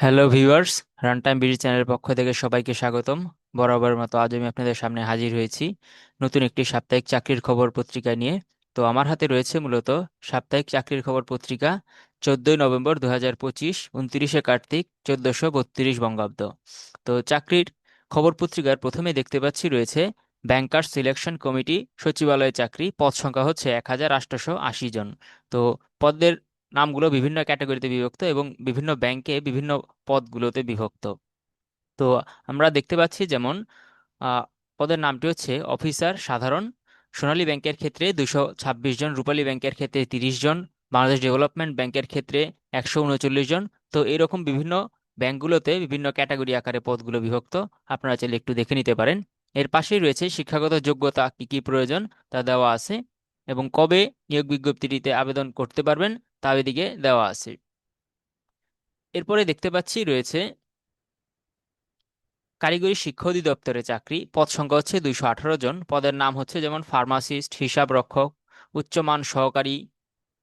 Hello viewers runtime BD চ্যানেলের পক্ষ থেকে সবাইকে স্বাগতম। বরাবর মতো আজ আমি আপনাদের সামনে হাজির হয়েছি নতুন একটি সাপ্তাহিক চাকরির খবর পত্রিকা নিয়ে। তো আমার হাতে রয়েছে মূলত সাপ্তাহিক চাকরির খবর পত্রিকা চোদ্দই নভেম্বর দু হাজার পঁচিশ, উনত্রিশে কার্তিক, চোদ্দশো বত্রিশ বঙ্গাব্দ। তো চাকরির খবর পত্রিকার প্রথমে দেখতে পাচ্ছি রয়েছে ব্যাংকার সিলেকশন কমিটি সচিবালয় চাকরি, পদ সংখ্যা হচ্ছে এক হাজার আটশোশো আশি জন। তো পদের নামগুলো বিভিন্ন ক্যাটাগরিতে বিভক্ত এবং বিভিন্ন ব্যাংকে বিভিন্ন পদগুলোতে বিভক্ত। তো আমরা দেখতে পাচ্ছি যেমন পদের নামটি হচ্ছে অফিসার সাধারণ, সোনালী ব্যাংকের ক্ষেত্রে দুশো ছাব্বিশ জন, রূপালী ব্যাংকের ক্ষেত্রে তিরিশ জন, বাংলাদেশ ডেভেলপমেন্ট ব্যাংকের ক্ষেত্রে একশো উনচল্লিশ জন। তো এরকম বিভিন্ন ব্যাংকগুলোতে বিভিন্ন ক্যাটাগরি আকারে পদগুলো বিভক্ত। আপনারা চাইলে একটু দেখে নিতে পারেন। এর পাশেই রয়েছে শিক্ষাগত যোগ্যতা কি কি প্রয়োজন তা দেওয়া আছে। এবং কবে নিয়োগ বিজ্ঞপ্তিটিতে আবেদন করতে পারবেন তা এদিকে দেওয়া আছে। এরপরে দেখতে পাচ্ছি রয়েছে কারিগরি শিক্ষা অধিদপ্তরে চাকরি, পদ সংখ্যা হচ্ছে দুইশো আঠারো জন। পদের নাম হচ্ছে যেমন ফার্মাসিস্ট হিসাব রক্ষক উচ্চমান সহকারী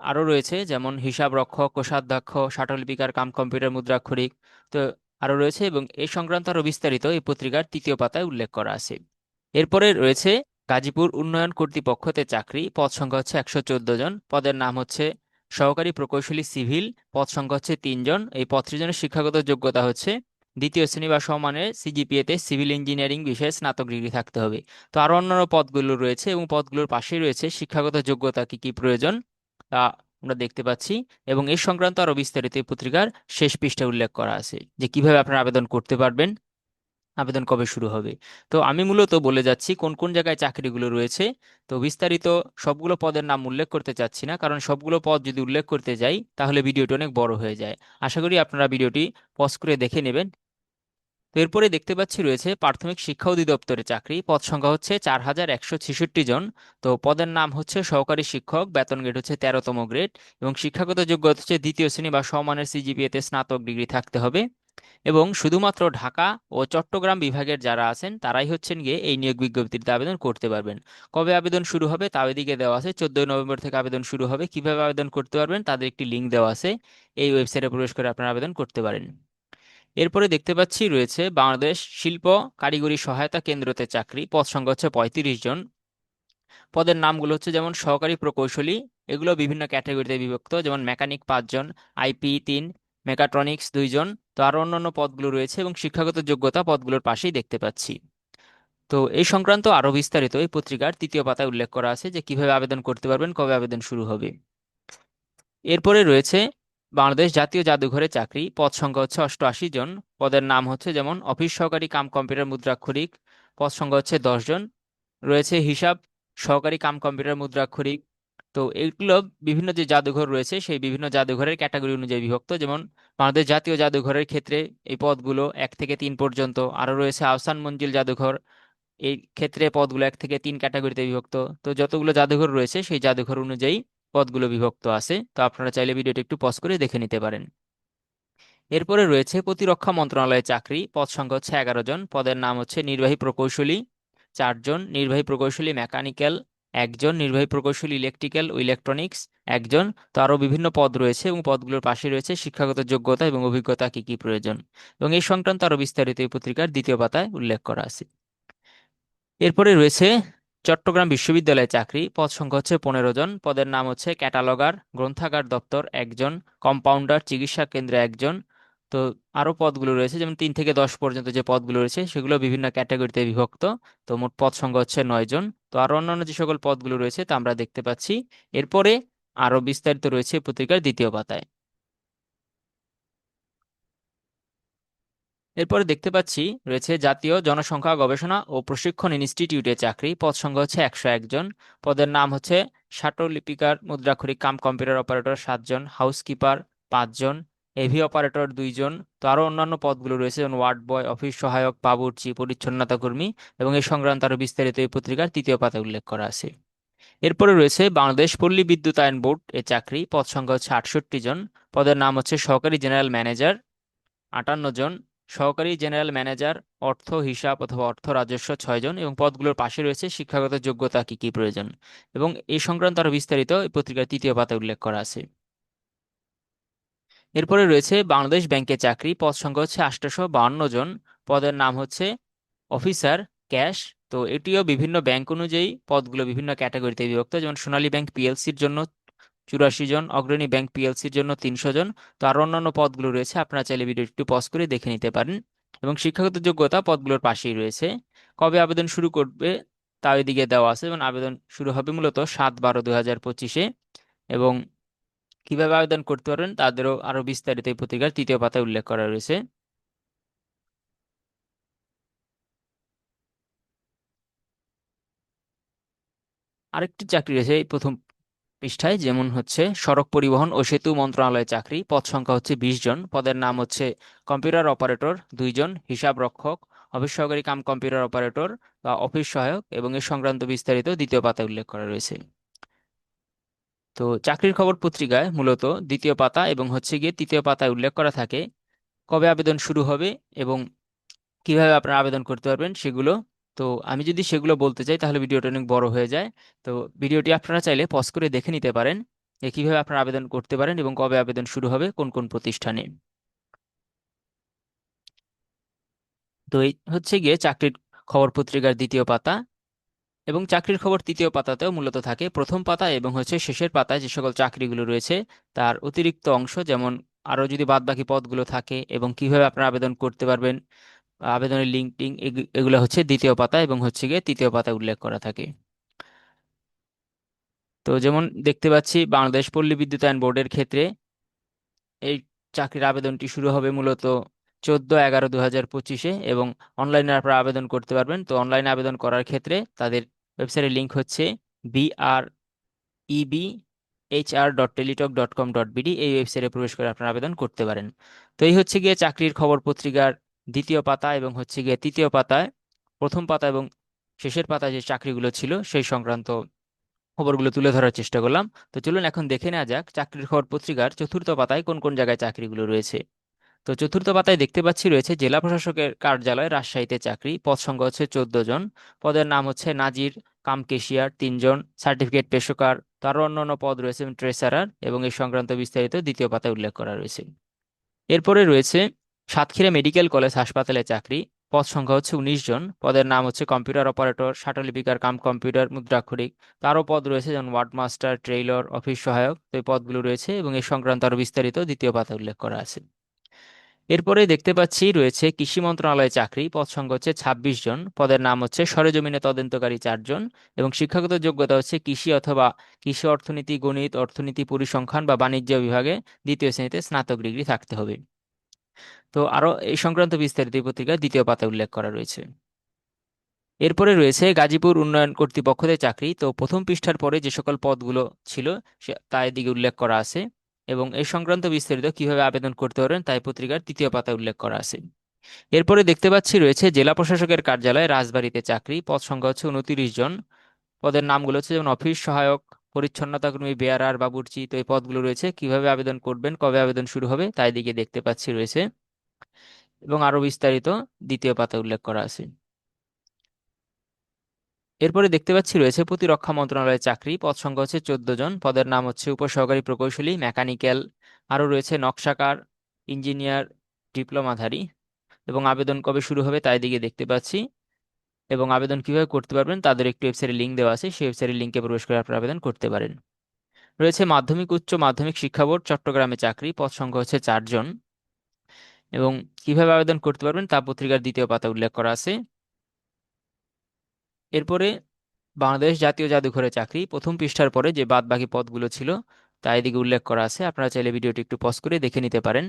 আরও রয়েছে যেমন হিসাব রক্ষক কোষাধ্যক্ষ শাটলপিকার কাম কম্পিউটার মুদ্রাক্ষরিক তো আরও রয়েছে এবং এই সংক্রান্ত আরও বিস্তারিত এই পত্রিকার তৃতীয় পাতায় উল্লেখ করা আছে। এরপরে রয়েছে গাজীপুর উন্নয়ন কর্তৃপক্ষতে চাকরি, পদ সংখ্যা হচ্ছে একশো চোদ্দ জন। পদের নাম হচ্ছে সহকারী প্রকৌশলী সিভিল, পদ সংখ্যা হচ্ছে তিনজন এই পদটির জন্য শিক্ষাগত যোগ্যতা হচ্ছে দ্বিতীয় শ্রেণি বা সমমানের সিজিপিএতে সিভিল ইঞ্জিনিয়ারিং বিষয়ে স্নাতক ডিগ্রি থাকতে হবে। তো আরও অন্যান্য পদগুলো রয়েছে এবং পদগুলোর পাশেই রয়েছে শিক্ষাগত যোগ্যতা কি কি প্রয়োজন তা আমরা দেখতে পাচ্ছি এবং এই সংক্রান্ত আরও বিস্তারিত পত্রিকার শেষ পৃষ্ঠায় উল্লেখ করা আছে যে কীভাবে আপনারা আবেদন করতে পারবেন। আবেদন কবে শুরু হবে? তো আমি মূলত বলে যাচ্ছি কোন কোন জায়গায় চাকরিগুলো রয়েছে। তো বিস্তারিত সবগুলো পদের নাম উল্লেখ করতে চাচ্ছি না, কারণ সবগুলো পদ যদি উল্লেখ করতে যাই, তাহলে ভিডিওটি অনেক বড় হয়ে যায়। আশা করি আপনারা ভিডিওটি পজ করে দেখে নেবেন। তো এরপরে দেখতে পাচ্ছি রয়েছে প্রাথমিক শিক্ষা অধিদপ্তরে চাকরি। পদ সংখ্যা হচ্ছে চার হাজার একশো ছেষট্টি জন। তো পদের নাম হচ্ছে সহকারী শিক্ষক, বেতন গ্রেড হচ্ছে তেরোতম গ্রেড এবং শিক্ষাগত যোগ্যতা হচ্ছে দ্বিতীয় শ্রেণি বা সমমানের সিজিপিএতে স্নাতক ডিগ্রি থাকতে হবে। এবং শুধুমাত্র ঢাকা ও চট্টগ্রাম বিভাগের যারা আছেন, তারাই হচ্ছেন গিয়ে এই নিয়োগ বিজ্ঞপ্তিতে আবেদন করতে পারবেন। কবে আবেদন শুরু হবে তাও এদিকে দেওয়া আছে। চোদ্দই নভেম্বর থেকে আবেদন শুরু হবে। কীভাবে আবেদন করতে পারবেন তাদের একটি লিঙ্ক দেওয়া আছে। এই ওয়েবসাইটে প্রবেশ করে আপনারা আবেদন করতে পারেন। এরপরে দেখতে পাচ্ছি রয়েছে বাংলাদেশ শিল্প কারিগরি সহায়তা কেন্দ্রতে চাকরি। পদ সংখ্যা হচ্ছে পঁয়ত্রিশ জন। পদের নামগুলো হচ্ছে যেমন সহকারী প্রকৌশলী, এগুলো বিভিন্ন ক্যাটাগরিতে বিভক্ত। যেমন মেকানিক পাঁচজন আইপি তিন, মেকাট্রনিক্স দুইজন তো আরও অন্যান্য পদগুলো রয়েছে এবং শিক্ষাগত যোগ্যতা পদগুলোর পাশেই দেখতে পাচ্ছি। তো এই সংক্রান্ত আরও বিস্তারিত এই পত্রিকার তৃতীয় পাতায় উল্লেখ করা আছে যে কীভাবে আবেদন করতে পারবেন, কবে আবেদন শুরু হবে। এরপরে রয়েছে বাংলাদেশ জাতীয় জাদুঘরে চাকরি, পদ সংখ্যা হচ্ছে অষ্টআশি জন, পদের নাম হচ্ছে যেমন অফিস সহকারী, কাম কম্পিউটার, মুদ্রাক্ষরিক, পদ সংখ্যা হচ্ছে দশ জন। রয়েছে হিসাব সহকারী, কাম কম্পিউটার, মুদ্রাক্ষরিক তো এগুলো বিভিন্ন যে জাদুঘর রয়েছে, সেই বিভিন্ন জাদুঘরের ক্যাটাগরি অনুযায়ী বিভক্ত। যেমন বাংলাদেশ জাতীয় জাদুঘরের ক্ষেত্রে এই পদগুলো এক থেকে তিন পর্যন্ত। আরও রয়েছে আহসান মঞ্জিল জাদুঘর, এই ক্ষেত্রে পদগুলো এক থেকে তিন ক্যাটাগরিতে বিভক্ত। তো যতগুলো জাদুঘর রয়েছে, সেই জাদুঘর অনুযায়ী পদগুলো বিভক্ত আছে। তো আপনারা চাইলে ভিডিওটি একটু পজ করে দেখে নিতে পারেন। এরপরে রয়েছে প্রতিরক্ষা মন্ত্রণালয়ের চাকরি, পদ সংখ্যা হচ্ছে এগারো জন। পদের নাম হচ্ছে নির্বাহী প্রকৌশলী চারজন, নির্বাহী প্রকৌশলী মেকানিক্যাল একজন নির্বাহী প্রকৌশলী ইলেকট্রিক্যাল ও ইলেকট্রনিক্স একজন তো আরও বিভিন্ন পদ রয়েছে এবং পদগুলোর পাশে রয়েছে শিক্ষাগত যোগ্যতা এবং অভিজ্ঞতা কি কি প্রয়োজন এবং এই সংক্রান্ত আরও বিস্তারিত এই পত্রিকার দ্বিতীয় পাতায় উল্লেখ করা আছে। এরপরে রয়েছে চট্টগ্রাম বিশ্ববিদ্যালয়ে চাকরি, পদ সংখ্যা হচ্ছে পনেরো জন, পদের নাম হচ্ছে ক্যাটালগার, গ্রন্থাগার দপ্তর একজন কম্পাউন্ডার চিকিৎসা কেন্দ্রে একজন তো আরও পদগুলো রয়েছে, যেমন তিন থেকে দশ পর্যন্ত যে পদগুলো রয়েছে, সেগুলো বিভিন্ন ক্যাটাগরিতে বিভক্ত। তো মোট পদ সংখ্যা হচ্ছে নয় জন। তো আরও অন্যান্য যে সকল পদগুলো রয়েছে, তা আমরা দেখতে পাচ্ছি। এরপরে আরও বিস্তারিত রয়েছে পত্রিকার দ্বিতীয় পাতায়। এরপরে দেখতে পাচ্ছি রয়েছে জাতীয় জনসংখ্যা গবেষণা ও প্রশিক্ষণ ইনস্টিটিউটে চাকরি। পদ সংখ্যা হচ্ছে একশো একজন পদের নাম হচ্ছে লিপিকার মুদ্রাক্ষরিক কাম কম্পিউটার অপারেটর সাতজন হাউসকিপার পাঁচজন এভি অপারেটর দুইজন, তো আরও অন্যান্য পদগুলো রয়েছে, যেমন ওয়ার্ড বয়, অফিস সহায়ক, বাবুর্চি, পরিচ্ছন্নতা কর্মী এবং এই সংক্রান্ত আরও বিস্তারিত এই পত্রিকার তৃতীয় পাতায় উল্লেখ করা আছে। এরপরে রয়েছে বাংলাদেশ পল্লী বিদ্যুতায়ন বোর্ড এ চাকরি, পদ সংখ্যা হচ্ছে আটষট্টি জন, পদের নাম হচ্ছে সহকারী জেনারেল ম্যানেজার আটান্ন জন, সহকারী জেনারেল ম্যানেজার, অর্থ, হিসাব অথবা অর্থ রাজস্ব ছয় জন এবং পদগুলোর পাশে রয়েছে শিক্ষাগত যোগ্যতা কি কি প্রয়োজন। এবং এই সংক্রান্ত আরও বিস্তারিত এই পত্রিকার তৃতীয় পাতায় উল্লেখ করা আছে। এরপরে রয়েছে বাংলাদেশ ব্যাংকে চাকরি, পদ সংখ্যা হচ্ছে আটশোশো বাউন্ন জন। পদের নাম হচ্ছে অফিসার, ক্যাশ। তো এটিও বিভিন্ন ব্যাংক অনুযায়ী পদগুলো বিভিন্ন ক্যাটাগরিতে বিভক্ত। যেমন সোনালী ব্যাংক পিএলসির জন্য চুরাশি জন, অগ্রণী ব্যাংক পিএলসির জন্য তিনশো জন। তো আরও অন্যান্য পদগুলো রয়েছে, আপনারা চাইলে ভিডিওটি একটু পজ করে দেখে নিতে পারেন। এবং শিক্ষাগত যোগ্যতা পদগুলোর পাশেই রয়েছে। কবে আবেদন শুরু করবে তা এদিকে দেওয়া আছে। এবং আবেদন শুরু হবে মূলত সাত বারো দু হাজার পঁচিশে। এবং কীভাবে আবেদন করতে পারবেন তাদেরও আরও বিস্তারিত এই পত্রিকার তৃতীয় পাতায় উল্লেখ করা রয়েছে। আরেকটি চাকরি রয়েছে এই প্রথম পৃষ্ঠায়, যেমন হচ্ছে সড়ক পরিবহন ও সেতু মন্ত্রণালয়ের চাকরি। পদ সংখ্যা হচ্ছে বিশ জন। পদের নাম হচ্ছে কম্পিউটার অপারেটর দুইজন হিসাব রক্ষক, অফিস সহকারী কাম কম্পিউটার অপারেটর বা অফিস সহায়ক এবং এ সংক্রান্ত বিস্তারিত দ্বিতীয় পাতায় উল্লেখ করা রয়েছে। তো চাকরির খবর পত্রিকায় মূলত দ্বিতীয় পাতা এবং হচ্ছে গিয়ে তৃতীয় পাতায় উল্লেখ করা থাকে কবে আবেদন শুরু হবে এবং কীভাবে আপনারা আবেদন করতে পারবেন সেগুলো। তো আমি যদি সেগুলো বলতে চাই তাহলে ভিডিওটা অনেক বড় হয়ে যায়। তো ভিডিওটি আপনারা চাইলে পজ করে দেখে নিতে পারেন যে কীভাবে আপনারা আবেদন করতে পারেন এবং কবে আবেদন শুরু হবে, কোন কোন প্রতিষ্ঠানে। তো এই হচ্ছে গিয়ে চাকরির খবর পত্রিকার দ্বিতীয় পাতা। এবং চাকরির খবর তৃতীয় পাতাতেও মূলত থাকে। প্রথম পাতা এবং হচ্ছে শেষের পাতায় যে সকল চাকরিগুলো রয়েছে, তার অতিরিক্ত অংশ যেমন আরও যদি বাদবাকি পদগুলো থাকে এবং কীভাবে আপনারা আবেদন করতে পারবেন, আবেদনের লিঙ্ক টিঙ্ক এগুলো হচ্ছে দ্বিতীয় পাতা এবং হচ্ছে গিয়ে তৃতীয় পাতায় উল্লেখ করা থাকে। তো যেমন দেখতে পাচ্ছি বাংলাদেশ পল্লী বিদ্যুতায়ন বোর্ডের ক্ষেত্রে এই চাকরির আবেদনটি শুরু হবে মূলত চোদ্দ এগারো দু হাজার পঁচিশে এবং অনলাইনে আপনারা আবেদন করতে পারবেন। তো অনলাইনে আবেদন করার ক্ষেত্রে তাদের ওয়েবসাইটের লিঙ্ক হচ্ছে BR EB HR dot Teletalk dot com dot BD এই ওয়েবসাইটে প্রবেশ করে আপনারা আবেদন করতে পারেন। তো এই হচ্ছে গিয়ে চাকরির খবর পত্রিকার দ্বিতীয় পাতা এবং হচ্ছে গিয়ে তৃতীয় পাতায়, প্রথম পাতা এবং শেষের পাতায় যে চাকরিগুলো ছিল সেই সংক্রান্ত খবরগুলো তুলে ধরার চেষ্টা করলাম। তো চলুন এখন দেখে নেওয়া যাক চাকরির খবর পত্রিকার চতুর্থ পাতায় কোন কোন জায়গায় চাকরিগুলো রয়েছে। তো চতুর্থ পাতায় দেখতে পাচ্ছি রয়েছে জেলা প্রশাসকের কার্যালয়, রাজশাহীতে চাকরি, পদ সংখ্যা হচ্ছে চোদ্দ জন। পদের নাম হচ্ছে নাজির কাম কেশিয়ার তিনজন সার্টিফিকেট পেশকার তারও অন্যান্য পদ রয়েছে ট্রেসারার এবং এই সংক্রান্ত বিস্তারিত দ্বিতীয় পাতায় উল্লেখ করা রয়েছে। এরপরে রয়েছে সাতক্ষীরা মেডিকেল কলেজ হাসপাতালে চাকরি, পদ সংখ্যা হচ্ছে উনিশ জন, পদের নাম হচ্ছে কম্পিউটার অপারেটর লিপিকার কাম কম্পিউটার, মুদ্রাক্ষরিক, তারও পদ রয়েছে যেমন ওয়ার্ড মাস্টার, ট্রেইলর, অফিস সহায়ক, তো এই পদগুলো রয়েছে এবং এই সংক্রান্ত আরও বিস্তারিত দ্বিতীয় পাতা উল্লেখ করা আছে। এরপরে দেখতে পাচ্ছি রয়েছে কৃষি মন্ত্রণালয়ে চাকরি, পদ সংখ্যা হচ্ছে ছাব্বিশ জন, পদের নাম হচ্ছে সরেজমিনে তদন্তকারী চারজন এবং শিক্ষাগত যোগ্যতা হচ্ছে কৃষি অথবা কৃষি অর্থনীতি, গণিত, অর্থনীতি, পরিসংখ্যান বা বাণিজ্য বিভাগে দ্বিতীয় শ্রেণীতে স্নাতক ডিগ্রি থাকতে হবে। তো আরও এই সংক্রান্ত বিস্তারিত পত্রিকায় দ্বিতীয় পাতায় উল্লেখ করা রয়েছে। এরপরে রয়েছে গাজীপুর উন্নয়ন কর্তৃপক্ষদের চাকরি। তো প্রথম পৃষ্ঠার পরে যে সকল পদগুলো ছিল তা এদিকে উল্লেখ করা আছে। এবং এই সংক্রান্ত বিস্তারিত কীভাবে আবেদন করতে পারেন তাই পত্রিকার তৃতীয় পাতায় উল্লেখ করা আছে। এরপরে দেখতে পাচ্ছি রয়েছে জেলা প্রশাসকের কার্যালয় রাজবাড়িতে চাকরি, পদ সংখ্যা হচ্ছে উনত্রিশ জন। পদের নামগুলো হচ্ছে যেমন অফিস সহায়ক পরিচ্ছন্নতা কর্মী বেয়ারার বাবুর্চি, তো এই পদগুলো রয়েছে। কীভাবে আবেদন করবেন, কবে আবেদন শুরু হবে, তাই দিকে দেখতে পাচ্ছি রয়েছে। এবং আরও বিস্তারিত দ্বিতীয় পাতায় উল্লেখ করা আছে। এরপরে দেখতে পাচ্ছি রয়েছে প্রতিরক্ষা মন্ত্রণালয়ের চাকরি। পদ সংখ্যা হচ্ছে চোদ্দ জন। পদের নাম হচ্ছে উপসহকারী প্রকৌশলী, মেকানিক্যাল, আরও রয়েছে নকশাকার, ইঞ্জিনিয়ার, ডিপ্লোমাধারী এবং আবেদন কবে শুরু হবে তাই দিকে দেখতে পাচ্ছি এবং আবেদন কীভাবে করতে পারবেন তাদের একটি ওয়েবসাইটের লিঙ্ক দেওয়া আছে। সেই ওয়েবসাইটের লিঙ্কে প্রবেশ করে আপনারা আবেদন করতে পারেন। রয়েছে মাধ্যমিক, উচ্চ মাধ্যমিক শিক্ষা বোর্ড, চট্টগ্রামে চাকরি। পদ সংখ্যা হচ্ছে চারজন এবং কীভাবে আবেদন করতে পারবেন তা পত্রিকার দ্বিতীয় পাতা উল্লেখ করা আছে। এরপরে বাংলাদেশ জাতীয় জাদুঘরে চাকরি, প্রথম পৃষ্ঠার পরে যে বাদ বাকি পদগুলো ছিল, তা এদিকে উল্লেখ করা আছে। আপনারা চাইলে ভিডিওটি একটু পজ করে দেখে নিতে পারেন।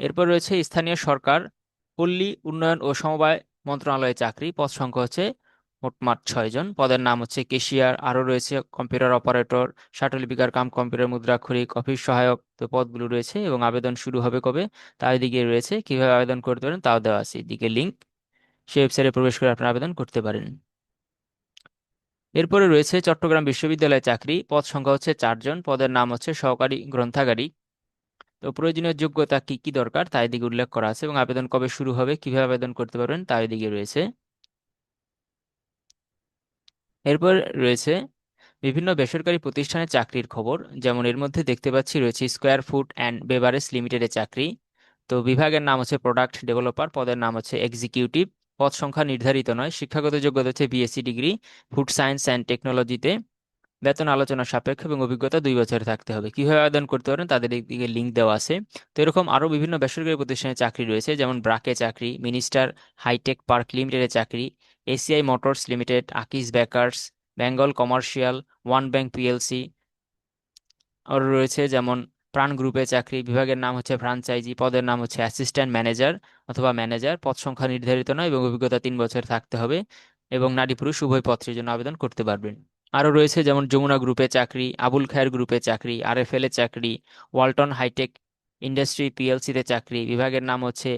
এরপর রয়েছে স্থানীয় সরকার, পল্লী উন্নয়ন ও সমবায় মন্ত্রণালয়ে চাকরি, পদ সংখ্যা হচ্ছে মোটমাট ছয়জন পদের নাম হচ্ছে কেশিয়ার। আরও রয়েছে কম্পিউটার অপারেটর লিপিকার কাম, কম্পিউটার মুদ্রাক্ষরিক অফিস সহায়ক, তো পদগুলো রয়েছে এবং আবেদন শুরু হবে কবে? তার দিকে রয়েছে। কীভাবে আবেদন করতে পারেন তাও দেওয়া আছে। এদিকে লিঙ্ক সেই ওয়েবসাইটে প্রবেশ করে আপনারা আবেদন করতে পারেন। এরপরে রয়েছে চট্টগ্রাম বিশ্ববিদ্যালয়ে চাকরি, পদ সংখ্যা হচ্ছে চারজন পদের নাম হচ্ছে সহকারী গ্রন্থাগারী। তো প্রয়োজনীয় যোগ্যতা কি কি দরকার তাই দিকে উল্লেখ করা আছে এবং আবেদন কবে শুরু হবে, কীভাবে আবেদন করতে পারবেন তাই দিকে রয়েছে। এরপর রয়েছে বিভিন্ন বেসরকারি প্রতিষ্ঠানের চাকরির খবর, যেমন এর মধ্যে দেখতে পাচ্ছি রয়েছে স্কোয়ার ফুড অ্যান্ড বেভারেজ লিমিটেডের চাকরি। তো বিভাগের নাম হচ্ছে প্রোডাক্ট ডেভেলপার পদের নাম হচ্ছে এক্সিকিউটিভ পদ সংখ্যা নির্ধারিত নয়। শিক্ষাগত যোগ্যতা হচ্ছে BSc degree food science and টেকনোলজিতে বেতন আলোচনা সাপেক্ষ এবং অভিজ্ঞতা দুই বছরে থাকতে হবে। কীভাবে আবেদন করতে পারেন? তাদের দিকে লিঙ্ক দেওয়া আছে। তো এরকম আরও বিভিন্ন বেসরকারি প্রতিষ্ঠানে চাকরি রয়েছে, যেমন ব্রাকে চাকরি, মিনিস্টার হাইটেক পার্ক লিমিটেডের চাকরি ACI motors limited, Akij bakers Bengal commercial, one bank PLC আরও রয়েছে, যেমন প্রাণ গ্রুপে চাকরি বিভাগের নাম হচ্ছে ফ্রাঞ্চাইজি, পদের নাম হচ্ছে অ্যাসিস্ট্যান্ট ম্যানেজার অথবা ম্যানেজার। পদ সংখ্যা নির্ধারিত নয় এবং অভিজ্ঞতা তিন বছর থাকতে হবে এবং নারী পুরুষ উভয় পত্রের জন্য আবেদন করতে পারবেন। আরও রয়েছে যেমন যমুনা গ্রুপে চাকরি, আবুল খায়ের গ্রুপে চাকরি, আরএফএল এ চাকরি, ওয়ালটন হাইটেক ইন্ডাস্ট্রি পিএলসিতে চাকরি, বিভাগের নাম হচ্ছে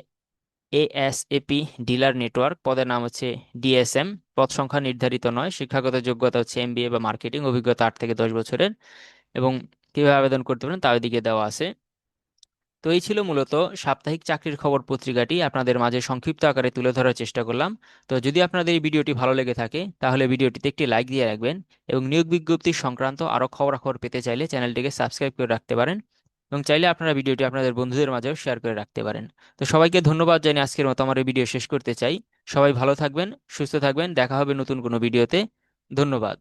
এএসএপি ডিলার নেটওয়ার্ক, পদের নাম হচ্ছে ডিএসএম। পদ সংখ্যা নির্ধারিত নয়, শিক্ষাগত যোগ্যতা হচ্ছে এমবিএ বা মার্কেটিং, অভিজ্ঞতা আট থেকে দশ বছরের এবং কীভাবে আবেদন করতে পারেন তার ওইদিকে দেওয়া আছে। তো এই ছিল মূলত সাপ্তাহিক চাকরির খবর পত্রিকাটি। আপনাদের মাঝে সংক্ষিপ্ত আকারে তুলে ধরার চেষ্টা করলাম। তো যদি আপনাদের এই ভিডিওটি ভালো লেগে থাকে, তাহলে ভিডিওটিতে একটি লাইক দিয়ে রাখবেন এবং নিয়োগ বিজ্ঞপ্তি সংক্রান্ত আরও খবরাখবর পেতে চাইলে চ্যানেলটিকে সাবস্ক্রাইব করে রাখতে পারেন এবং চাইলে আপনারা ভিডিওটি আপনাদের বন্ধুদের মাঝেও শেয়ার করে রাখতে পারেন। তো সবাইকে ধন্যবাদ জানিয়ে আজকের মতো আমার এই ভিডিও শেষ করতে চাই। সবাই ভালো থাকবেন, সুস্থ থাকবেন, দেখা হবে নতুন কোনো ভিডিওতে। ধন্যবাদ।